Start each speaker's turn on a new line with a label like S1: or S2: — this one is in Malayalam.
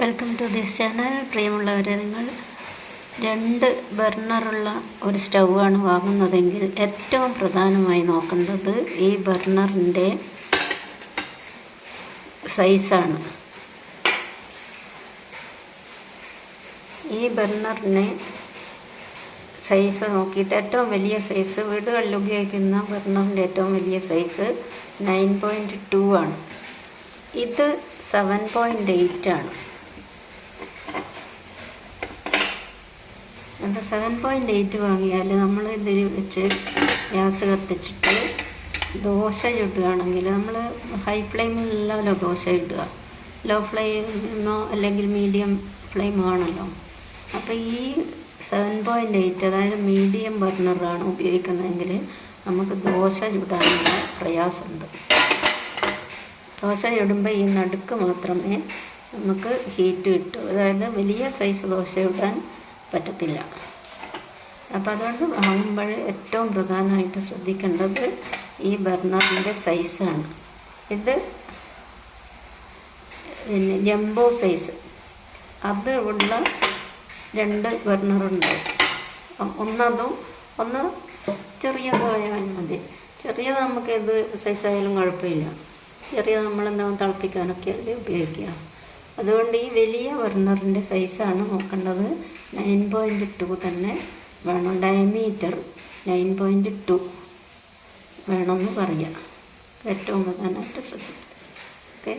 S1: വെൽക്കം ടു ദിസ് ചാനൽ പ്രിയമുള്ളവരെ നിങ്ങൾ രണ്ട് ബർണറുള്ള ഒരു സ്റ്റൗവാണ് വാങ്ങുന്നതെങ്കിൽ ഏറ്റവും പ്രധാനമായി നോക്കേണ്ടത് ഈ ബർണറിന്റെ സൈസാണ്. ഈ ബർണറിനെ സൈസ് നോക്കിയിട്ട് ഏറ്റവും വലിയ സൈസ് വീടുകളിൽ ഉപയോഗിക്കുന്ന ബർണറിന്റെ ഏറ്റവും വലിയ സൈസ് നയൻ പോയിന്റ് ടു ആണ്. ഇത് സെവൻ പോയിന്റ് എയ്റ്റ് ആണ്. അപ്പോൾ സെവൻ പോയിന്റ് എയ്റ്റ് വാങ്ങിയാൽ നമ്മൾ ഇതിൽ വെച്ച് ഗ്യാസ് കത്തിച്ചിട്ട് ദോശ ചുടുകയാണെങ്കിൽ നമ്മൾ ഹൈ ഫ്ലെയിമിലല്ലോ ദോശ ഇടുക ലോ ഫ്ലെയിമോ അല്ലെങ്കിൽ മീഡിയം ഫ്ലെയിമോ ആണല്ലോ. അപ്പോൾ ഈ സെവൻ പോയിന്റ് എയ്റ്റ് അതായത് മീഡിയം ബർണറാണ് ഉപയോഗിക്കുന്നതെങ്കിൽ നമുക്ക് ദോശ ചുടാനുള്ള പ്രയാസമുണ്ട്. ദോശ ചുടുമ്പോൾ ഈ നടുക്ക് മാത്രമേ നമുക്ക് ഹീറ്റ് കിട്ടൂ. അതായത് വലിയ സൈസ് ദോശ ഇടാൻ പറ്റത്തില്ല. അപ്പം അതുകൊണ്ട് വാങ്ങുമ്പോൾ ഏറ്റവും പ്രധാനമായിട്ട് ശ്രദ്ധിക്കേണ്ടത് ഈ ബർണറിന്റെ സൈസാണ് ഇത് പിന്നെ ജംബോ സൈസ് അത് ഉള്ള രണ്ട് ബർണറുണ്ട് ഒന്നതും ഒന്ന് ചെറിയതായാൽ മതി. ചെറിയത് നമുക്ക് ഏത് സൈസായാലും കുഴപ്പമില്ല. ചെറിയ നമ്മളെന്താ തിളപ്പിക്കാനൊക്കെ അല്ലേ ഉപയോഗിക്കുക. അതുകൊണ്ട് ഈ വലിയ ബർണറിന്റെ സൈസാണ് നോക്കേണ്ടത് നയൻ പോയിന്റ് ടു തന്നെ വേണം. ഡയമീറ്റർ നയൻ പോയിന്റ് ടു വേണമെന്ന് പറയാം. ഏറ്റവും പ്രധാനമായിട്ട് ശ്രദ്ധിക്കുക. ഓക്കെ